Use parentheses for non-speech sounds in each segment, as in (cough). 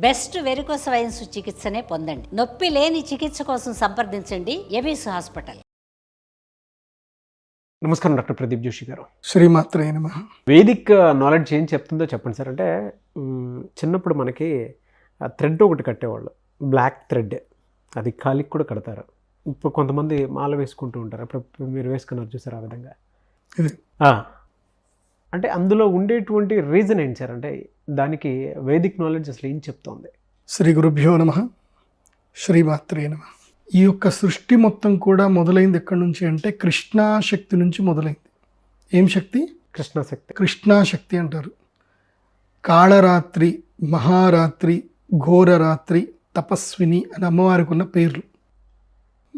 Best varicose wines చికిత్సనే పొందండి. నొప్పి లేని చికిత్స కోసం సంప్రదించండి. ఎబిస్ హాస్పిటల్. నమస్కారం డాక్టర్ ప్రదీప్ జోషి గారు. శ్రీమాత్రే నమ. వేదిక్ నాలెడ్జ్ ఏం చెప్తుందో చెప్పండి సార్. అంటే చిన్నప్పుడు మనకి థ్రెడ్ ఒకటి కట్టేవాళ్ళు. బ్లాక్ థ్రెడ్ అది కాలికి కూడా కడతారు. ఇప్పుడు కొంతమంది మాల వేసుకుంటూ ఉంటారు. అప్పుడు మీరు వేసుకున్నారు చూసారు ఆ విధంగా. అంటే అందులో ఉండేటువంటి రీజన్ ఏంటి సార్? అంటే దానికి వేదిక్ నాలెడ్జ్ అసలు ఏం చెప్తోంది? శ్రీ గురుభ్యో నమ. శ్రీమాత్రే నమ. ఈ యొక్క సృష్టి మొత్తం కూడా మొదలైంది ఎక్కడి నుంచి అంటే కృష్ణా శక్తి నుంచి మొదలైంది. ఏం శక్తి? కృష్ణశక్తి కృష్ణా శక్తి అంటారు. కాళరాత్రి మహారాత్రి ఘోరరాత్రి తపస్విని అని అమ్మవారికి ఉన్న పేర్లు.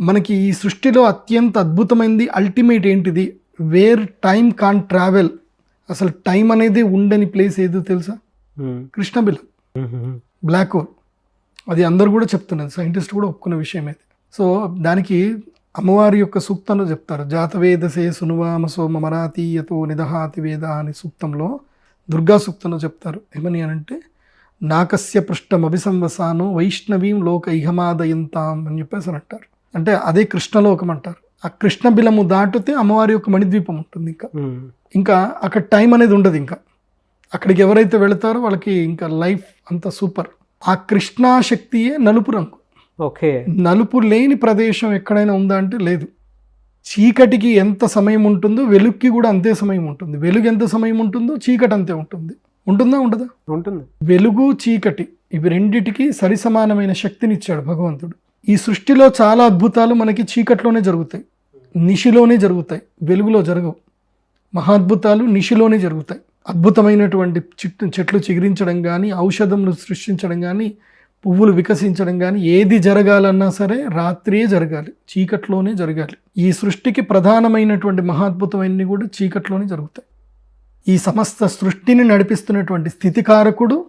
మనకి ఈ సృష్టిలో అత్యంత అద్భుతమైనది అల్టిమేట్ ఏంటిది? Where time can't travel. అసలు టైం అనేది ఉండని ప్లేస్ ఏదో తెలుసా? Hmm, hmm, black hole. అది అందరు కూడా చెప్తున్నారు సైంటిస్ట్ కూడా ఒప్పుకున్న విషయం ఇది సో దానికి అమ్మవారి యొక్క సూక్తంలో చెప్తారు. జాతవేదసే సునువామ సోమ మరాతీయతో నిదహాతి వేద అనే సూక్తంలో దుర్గా సూక్తంలో చెప్తారు. ఏమని అనంటే నాకస్య పృష్ఠం అభిసంవసాను వైష్ణవీం లోక ఇహమాదయంతాం అని చెప్పేసి అని అంటారు. అంటే అదే కృష్ణలోకం అంటారు. ఆ కృష్ణ బిలము దాటితే అమ్మవారి యొక్క మణిద్వీపం ఉంటుంది ఇంకా. ఇంకా అక్కడ టైం అనేది ఉండదు ఇంకా. అక్కడికి ఎవరైతే వెళతారో వాళ్ళకి ఇంకా లైఫ్ అంత సూపర్. ఆ కృష్ణా శక్తియే నలుపు రంగు. ఓకే. నలుపు లేని ప్రదేశం ఎక్కడైనా ఉందా అంటే లేదు. చీకటికి ఎంత సమయం ఉంటుందో వెలుగుకి కూడా అంతే సమయం ఉంటుంది. వెలుగు ఎంత సమయం ఉంటుందో చీకటి అంతే ఉంటుంది. ఉంటుందా ఉండదా? ఉంటుంది. వెలుగు చీకటి ఇవి రెండిటికి సరిసమానమైన శక్తిని ఇచ్చాడు భగవంతుడు. ఈ సృష్టిలో చాలా అద్భుతాలు మనకి చీకట్లోనే జరుగుతాయి. నిశిలోనే జరుగుతాయి. వెలుగులో జరగవు. మహాద్భుతాలు నిశిలోనే జరుగుతాయి. అద్భుతమైనటువంటి చెట్టు చెట్లు చిగురించడం కానీ ఔషధములు సృష్టించడం కానీ పువ్వులు వికసించడం కానీ ఏది జరగాలన్నా సరే రాత్రియే జరగాలి చీకట్లోనే జరగాలి. ఈ సృష్టికి ప్రధానమైనటువంటి మహాద్భుతమైనవి కూడా చీకట్లోనే జరుగుతాయి. ఈ సమస్త సృష్టిని నడిపిస్తున్నటువంటి స్థితికారకుడు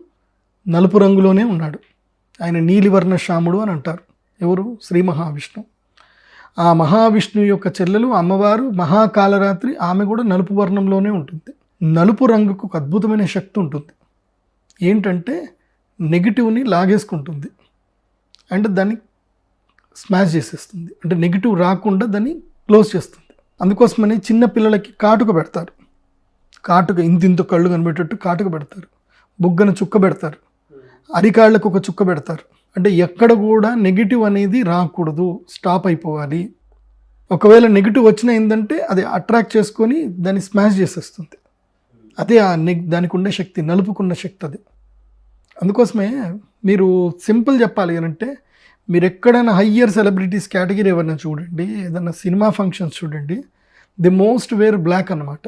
నలుపు రంగులోనే ఉన్నాడు. ఆయన నీలివర్ణ శ్యాముడు అని అంటారు. ఎవరు? శ్రీ మహావిష్ణువు. ఆ మహావిష్ణువు యొక్క చెల్లెలు అమ్మవారు మహాకాలరాత్రి ఆమె కూడా నలుపు వర్ణంలోనే ఉంటుంది. నలుపు రంగుకు ఒక అద్భుతమైన శక్తి ఉంటుంది. ఏంటంటే నెగిటివ్ని లాగేసుకుంటుంది. అండ్ దాన్ని స్మాష్ చేసేస్తుంది. అంటే నెగిటివ్ రాకుండా దాన్ని క్లోజ్ చేస్తుంది. అందుకోసమని చిన్న పిల్లలకి కాటుక పెడతారు. కాటుక ఇంత ఇంత కళ్ళు కనిపెట్టేట్టు కాటుక పెడతారు. బుగ్గన చుక్క పెడతారు. అరికాళ్ళకు ఒక చుక్క పెడతారు. అంటే ఎక్కడ కూడా నెగిటివ్ అనేది రాకూడదు. స్టాప్ అయిపోవాలి. ఒకవేళ నెగిటివ్ వచ్చిన ఏంటంటే అది అట్రాక్ట్ చేసుకొని దాన్ని స్మాష్ చేసేస్తుంది. అదే ఆ నెగ్ దానికి ఉండే శక్తి నలుపుకున్న శక్తి అది. అందుకోసమే మీరు సింపుల్ చెప్పాలి అంటే మీరు ఎక్కడైనా హయ్యర్ సెలబ్రిటీస్ కేటగిరీ ఏమైనా చూడండి ఏదైనా సినిమా ఫంక్షన్స్ చూడండి ది మోస్ట్ వేర్ బ్లాక్ అనమాట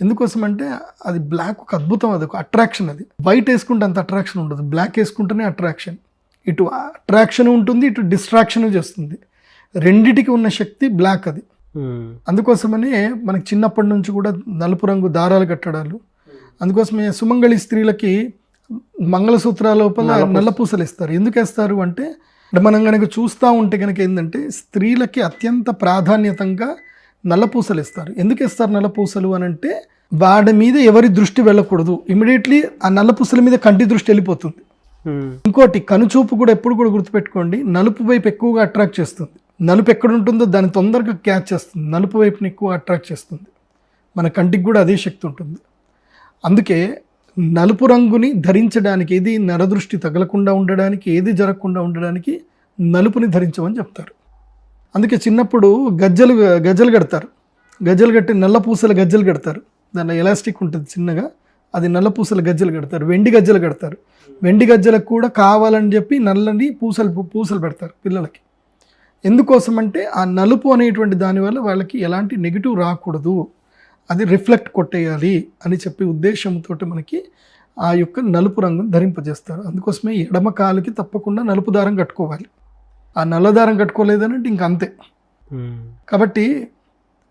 ఎందుకోసం అంటే అది బ్లాక్ ఒక అద్భుతం అది ఒక అట్రాక్షన్ అది. వైట్ వేసుకుంటే అంత అట్రాక్షన్ ఉండదు బ్లాక్ వేసుకుంటేనే అట్రాక్షన్. ఇటు అట్రాక్షన్ ఉంటుంది ఇటు డిస్ట్రాక్షన్ చేస్తుంది. రెండిటికి ఉన్న శక్తి బ్లాక్ అది. అందుకోసమనే మనకి చిన్నప్పటి నుంచి కూడా నలుపు రంగు దారాలు కట్టడాలు. అందుకోసమే సుమంగళి స్త్రీలకి మంగళసూత్రాల లోపల నల్లపూస. నల్లపూసలు ఇస్తారు. ఎందుకు వేస్తారు అంటే మనం కనుక చూస్తూ ఉంటే కనుక ఏంటంటే స్త్రీలకి అత్యంత ప్రాధాన్యతంగా నల్లపూసలు ఇస్తారు. ఎందుకు ఇస్తారు నల్లపూసలు అని అంటే వాడి మీద ఎవరి దృష్టి వెళ్ళకూడదు. ఇమీడియట్లీ ఆ నల్లపూసల మీద కంటి దృష్టి వెళ్ళిపోతుంది. మ్, ఇంకోటి కనుచూపు కూడా ఎప్పుడు కూడా గుర్తుపెట్టుకోండి నలుపు వైపు ఎక్కువగా అట్రాక్ట్ చేస్తుంది. నలుపు ఎక్కడుంటుందో దాన్ని తొందరగా క్యాచ్ చేస్తుంది. నలుపు వైపుని ఎక్కువ అట్రాక్ట్ చేస్తుంది. మన కంటికి కూడా అదే శక్తి ఉంటుంది. అందుకే నలుపు రంగుని ధరించడానికి ఏది నరదృష్టి తగలకుండా ఉండడానికి ఏది జరగకుండా ఉండడానికి నలుపుని ధరించమని చెప్తారు. అందుకే చిన్నప్పుడు గజ్జలు గజ్జలు కడతారు. గజ్జలు కట్టి నల్ల పూసల గజ్జలు కడతారు. దానిలో ఎలాస్టిక్ ఉంటుంది చిన్నగా. అది నల్ల పూసల గజ్జలు కడతారు. వెండి గజ్జలు కడతారు. వెండి గజ్జలకు కూడా కావాలని చెప్పి నల్లని పూసలు పూసలు పెడతారు పిల్లలకి. ఎందుకోసం అంటే ఆ నలుపు అనేటువంటి దానివల్ల వాళ్ళకి ఎలాంటి నెగిటివ్ రాకూడదు. అది రిఫ్లెక్ట్ కొట్టేయాలి అని చెప్పి ఉద్దేశంతో మనకి ఆ యొక్క నలుపు రంగును ధరింపజేస్తారు. అందుకోసమే ఎడమ కాలుకి తప్పకుండా నలుపు దారం కట్టుకోవాలి. ఆ నల్ల దారం కట్టుకోలేదనంటే ఇంక అంతే. కాబట్టి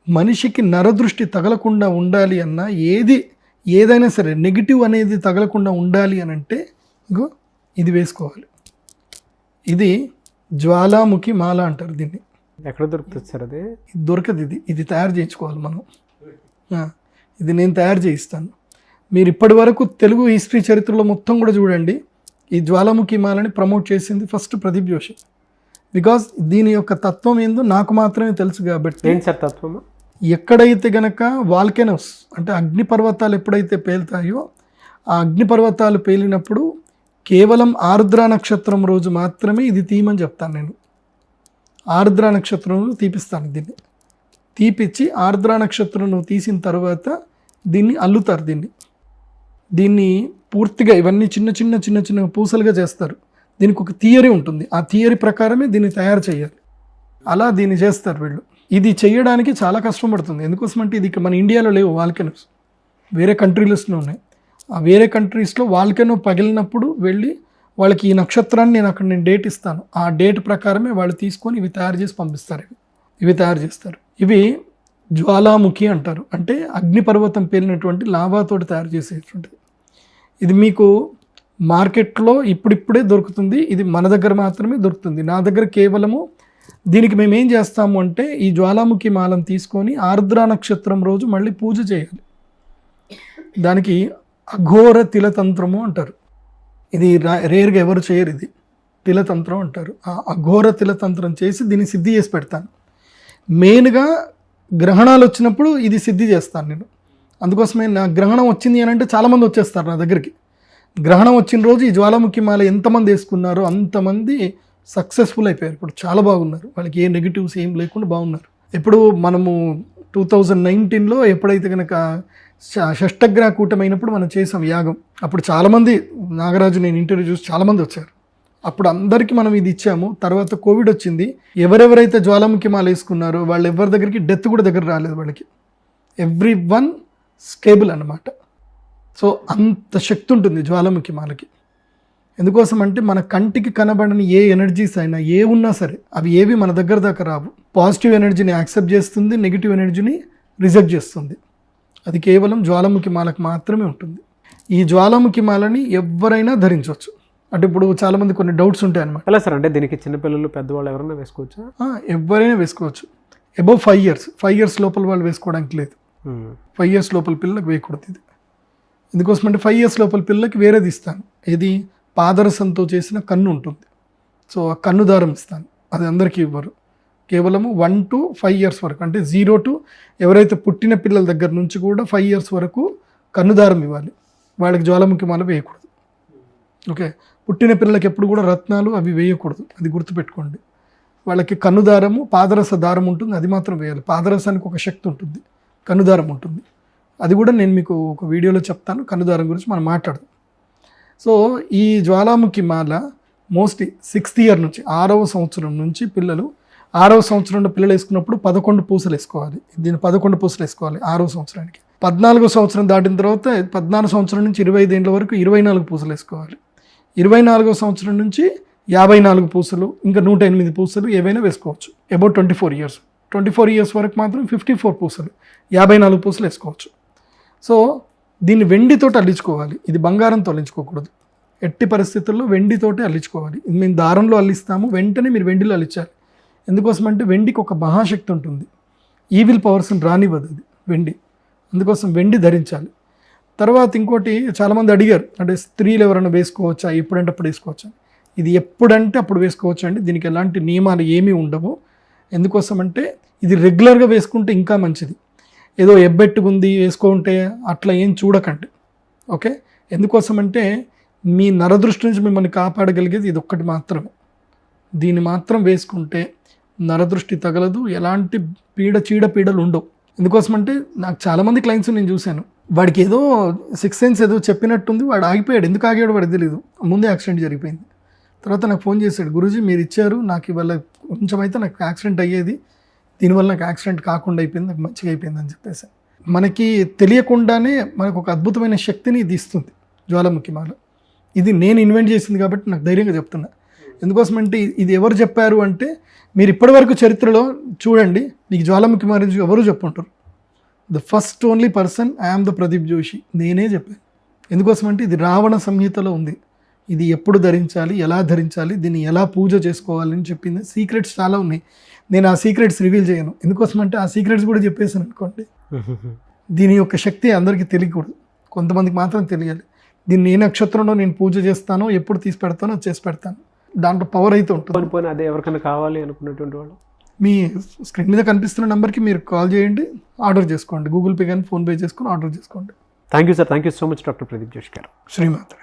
మనిషికి నరదృష్టి తగలకుండా ఉండాలి అన్న ఏది ఏదైనా సరే నెగిటివ్ అనేది తగలకుండా ఉండాలి అని అంటే ఇంకో ఇది వేసుకోవాలి. ఇది జ్వాలాముఖి మాల అంటారు దీన్ని. ఎక్కడ దొరుకుతుంది సార్ అది? ఇది దొరకదు ఇది. ఇది తయారు చేయించుకోవాలి మనం. ఇది నేను తయారు చేయిస్తాను. మీరు ఇప్పటి వరకు తెలుగు హిస్టరీ చరిత్రలో మొత్తం కూడా చూడండి. ఈ జ్వాలాముఖి మాలని ప్రమోట్ చేసింది ఫస్ట్ ప్రదీప్ జోషి. బికాస్ దీని యొక్క తత్వం ఏందో నాకు మాత్రమే తెలుసు కాబట్టి సార్ తత్వము? ఎక్కడైతే గనక వాల్కెనోస్ అంటే అగ్నిపర్వతాలు ఎప్పుడైతే పేలుతాయో ఆ అగ్నిపర్వతాలు పేలినప్పుడు కేవలం ఆర్ద్ర నక్షత్రం రోజు మాత్రమే ఇది తీయమని చెప్తాను నేను. ఆర్ద్ర నక్షత్రం తీపిస్తాను దీన్ని. తీపిచ్చి ఆర్ద్ర నక్షత్రం తీసిన తర్వాత దీన్ని అల్లుతారు దీన్ని. దీన్ని పూర్తిగా ఇవన్నీ చిన్న చిన్న చిన్న చిన్న పూసలుగా చేస్తారు. దీనికి ఒక థియరీ ఉంటుంది. ఆ థియరీ ప్రకారమే దీన్ని తయారు చేయాలి. అలా దీన్ని చేస్తారు వీళ్ళు. ఇది చేయడానికి చాలా కష్టం పడుతుంది ఎందుకోసం అంటే ఇది మన ఇండియాలో లేవు వాల్కెనోస్. వేరే కంట్రీస్లో ఉన్నాయి. వేరే కంట్రీస్లో వాళ్ళకేనో పగిలినప్పుడు వెళ్ళి వాళ్ళకి ఈ నక్షత్రాన్ని నేను అక్కడ నేను డేట్ ఇస్తాను. ఆ డేట్ ప్రకారమే వాళ్ళు తీసుకొని ఇవి తయారు చేసి పంపిస్తారు. ఇవి ఇవి తయారు చేస్తారు. ఇవి జ్వాలాముఖి అంటారు. అంటే అగ్నిపర్వతం పేలినటువంటి లావాతోటి తయారు చేసేటువంటిది. ఇది మీకు మార్కెట్లో ఇప్పుడిప్పుడే దొరుకుతుంది. ఇది మన దగ్గర మాత్రమే దొరుకుతుంది. నా దగ్గర కేవలము దీనికి మేము ఏం చేస్తాము అంటే ఈ జ్వాలాముఖి మాలను తీసుకొని ఆర్ద్ర నక్షత్రం రోజు మళ్ళీ పూజ చేయాలి. దానికి అఘోర తిలతంత్రము అంటారు. ఇది రేర్గా ఎవరు చేయరు ఇది. తిలతంత్రం అంటారు. ఆ అఘోర తిలతంత్రం చేసి దీన్ని సిద్ధి చేసి పెడతాను. మెయిన్గా గ్రహణాలు వచ్చినప్పుడు ఇది సిద్ధి చేస్తాను నేను. అందుకోసమే నా గ్రహణం వచ్చింది అని అంటే చాలామంది వచ్చేస్తారు నా దగ్గరికి. గ్రహణం వచ్చిన రోజు ఈ జ్వాలాముఖి మాల ఎంతమంది వేసుకున్నారో అంతమంది సక్సెస్ఫుల్ అయిపోయారు. ఇప్పుడు చాలా బాగున్నారు. వాళ్ళకి ఏ నెగిటివ్స్ ఏం లేకుండా బాగున్నారు. ఇప్పుడు మనము టూ థౌజండ్ నైన్టీన్లో ఎప్పుడైతే కనుక ష- షష్టగ్రహ కూటమైనప్పుడు మనం చేసాం యాగం. అప్పుడు చాలామంది నాగరాజు నేను ఇంటర్వ్యూ చూసి చాలామంది వచ్చారు. అప్పుడు అందరికీ మనం ఇది ఇచ్చాము. తర్వాత కోవిడ్ వచ్చింది. ఎవరెవరైతే జ్వాలాముఖి మాల వేసుకున్నారో వాళ్ళు ఎవరి దగ్గరికి డెత్ కూడా దగ్గర రాలేదు వాళ్ళకి. ఎవ్రీ వన్ స్టేబుల్ అన్నమాట. సో అంత శక్తి ఉంటుంది జ్వాలాముఖి మాలకి ఎందుకోసం అంటే మన కంటికి కనబడని ఏ ఎనర్జీస్ అయినా ఏ ఉన్నా సరే అవి ఏవి మన దగ్గర దాకా రావు. పాజిటివ్ ఎనర్జీని యాక్సెప్ట్ చేస్తుంది నెగిటివ్ ఎనర్జీని రిజెక్ట్ చేస్తుంది. అది కేవలం జ్వాలాముఖి మాలకు మాత్రమే ఉంటుంది. ఈ జ్వాలాముఖి మాలని ఎవరైనా ధరించవచ్చు. అంటే ఇప్పుడు చాలామంది కొన్ని డౌట్స్ ఉంటాయి అన్నమాట. ఎలా సార్ అంటే దీనికి చిన్నపిల్లలు పెద్దవాళ్ళు ఎవరైనా వేసుకోవచ్చా? ఎవరైనా వేసుకోవచ్చు. Above five years five years లోపల వాళ్ళు వేసుకోవడానికి లేదు. ఫైవ్ ఇయర్స్ లోపల పిల్లలకు వేయకూడదు ఇది. ఎందుకోసం అంటే ఫైవ్ ఇయర్స్ లోపల పిల్లలకి వేరేది ఇస్తాను. ఇది పాదరసంతో చేసిన కన్ను ఉంటుంది. సో ఆ కన్ను దారం ఇస్తాను. అది అందరికీ ఇవ్వరు. కేవలము వన్ టు ఫైవ్ ఇయర్స్ వరకు అంటే జీరో టు ఎవరైతే పుట్టిన పిల్లల దగ్గర నుంచి కూడా ఫైవ్ ఇయర్స్ వరకు కన్నుదారం ఇవ్వాలి. వాళ్ళకి జ్వాలాముఖి మాల వేయకూడదు. ఓకే? పుట్టిన పిల్లలకి ఎప్పుడు కూడా రత్నాలు అవి వేయకూడదు. అది గుర్తుపెట్టుకోండి. వాళ్ళకి కన్నుదారము పాదరస దారం ఉంటుంది. అది మాత్రం వేయాలి. పాదరసానికి ఒక శక్తి ఉంటుంది. కన్నుదారం ఉంటుంది. అది కూడా నేను మీకు ఒక వీడియోలో చెప్తాను. కన్నుదారం గురించి మనం మాట్లాడదాం. సో ఈ జ్వాలాముఖి మాల మోస్ట్లీ సిక్స్త్ ఇయర్ నుంచి ఆరవ సంవత్సరం నుంచి పిల్లలు ఆరవ సంవత్సరంలో పిల్లలు వేసుకున్నప్పుడు పదకొండు పూసలు వేసుకోవాలి. దీన్ని పదకొండు పూసలు వేసుకోవాలి ఆరవ సంవత్సరానికి. పద్నాలుగో సంవత్సరం దాటిన తర్వాత పద్నాలుగు సంవత్సరం నుంచి ఇరవై ఐదేళ్ళ వరకు ఇరవై నాలుగు పూసలు వేసుకోవాలి. ఇరవై నాలుగో సంవత్సరం నుంచి యాభై నాలుగు పూసలు ఇంకా నూట ఎనిమిది పూసలు ఏవైనా వేసుకోవచ్చు. About twenty four years twenty four years వరకు మాత్రం ఫిఫ్టీ ఫోర్ పూసలు యాభై నాలుగు పూసలు వేసుకోవచ్చు. సో దీన్ని వెండితోటి అల్లించుకోవాలి. ఇది బంగారంతో అల్లించుకోకూడదు. ఎట్టి పరిస్థితుల్లో వెండితోటే అల్లించుకోవాలి. ఇది మేము దారంలో అల్లిస్తాము వెంటనే మీరు వెండిలో అల్లించాలి. ఎందుకోసం అంటే వెండికి ఒక మహాశక్తి ఉంటుంది. ఈవిల్ పవర్స్ని రానివ్వదు అది వెండి. అందుకోసం వెండి ధరించాలి. తర్వాత ఇంకోటి చాలామంది అడిగారు అంటే స్త్రీలు ఎవరైనా వేసుకోవచ్చా? ఎప్పుడంటే అప్పుడు వేసుకోవచ్చా? ఇది ఎప్పుడంటే అప్పుడు వేసుకోవచ్చు అండి? దీనికి ఎలాంటి నియమాలు ఏమీ ఉండవు. ఎందుకోసం అంటే ఇది రెగ్యులర్గా వేసుకుంటే ఇంకా మంచిది. ఏదో ఎబ్బెట్టుకుంది వేసుకుంటే అట్లా ఏం చూడకండి. ఓకే? ఎందుకోసం అంటే మీ నరదృష్టి నుంచి మిమ్మల్ని కాపాడగలిగేది ఇది ఒక్కటి మాత్రమే. దీన్ని మాత్రం వేసుకుంటే నరదృష్టి తగలదు ఎలాంటి పీడ చీడ పీడలు ఉండవు. ఎందుకోసం అంటే నాకు చాలామంది క్లయింట్స్ నేను చూశాను. వాడికి ఏదో సిక్స్ సెన్స్ ఏదో చెప్పినట్టుంది వాడు ఆగిపోయాడు. ఎందుకు ఆగాడు వాడికి తెలియదు ముందే యాక్సిడెంట్ జరిగిపోయింది. తర్వాత నాకు ఫోన్ చేశాడు గురూజీ మీరు ఇచ్చారు నాకు ఇవాళ కొంచెం అయితే నాకు యాక్సిడెంట్ అయ్యేది. దీనివల్ల నాకు యాక్సిడెంట్ కాకుండా అయిపోయింది నాకు మంచిగా అయిపోయింది అని చెప్పేసి. మనకి తెలియకుండానే మనకు ఒక అద్భుతమైన శక్తిని ఇది ఇస్తుంది జ్వాలాముఖి మాల. ఇది నేను ఇన్వెంట్ చేసింది కాబట్టి నాకు ధైర్యంగా చెప్తున్నా. ఎందుకోసమంటే ఇది ఎవరు చెప్పారు అంటే మీరు ఇప్పటివరకు చరిత్రలో చూడండి మీకు జ్వాలాముఖి గురించి ఎవరు చెప్పుంటారు? The first only person I am the Pradeep Joshi నేనే చెప్పాను. ఎందుకోసమంటే ఇది రావణ సంహితలో ఉంది. ఇది ఎప్పుడు ధరించాలి ఎలా ధరించాలి దీన్ని ఎలా పూజ చేసుకోవాలి అని చెప్పింది. సీక్రెట్స్ చాలా ఉన్నాయి. నేను ఆ సీక్రెట్స్ రివీల్ చేయను. ఎందుకోసమంటే ఆ సీక్రెట్స్ కూడా చెప్పేసాను అనుకోండి. (laughs) దీని యొక్క శక్తి అందరికీ తెలియకూడదు. కొంతమందికి మాత్రం తెలియాలి. దీన్ని ఏ నక్షత్రంలో నేను పూజ చేస్తానో ఎప్పుడు తీసి పెడతానో చేసి పెడతాను. దాంట్లో పవర్ అయితే ఉంటుంది. పోని పోయిన అదే ఎవరికైనా కావాలి అనుకున్నటువంటి వాళ్ళు. మీ స్క్రీన్ మీద కనిపిస్తున్న నెంబర్కి మీరు కాల్ చేయండి ఆర్డర్ చేసుకోండి. గూగుల్ పే కానీ ఫోన్పే చేసుకొని ఆర్డర్ చేసుకోండి. Thank you sir thank you so much doctor Pradeep Joshi గారు. శ్రీమాత్రే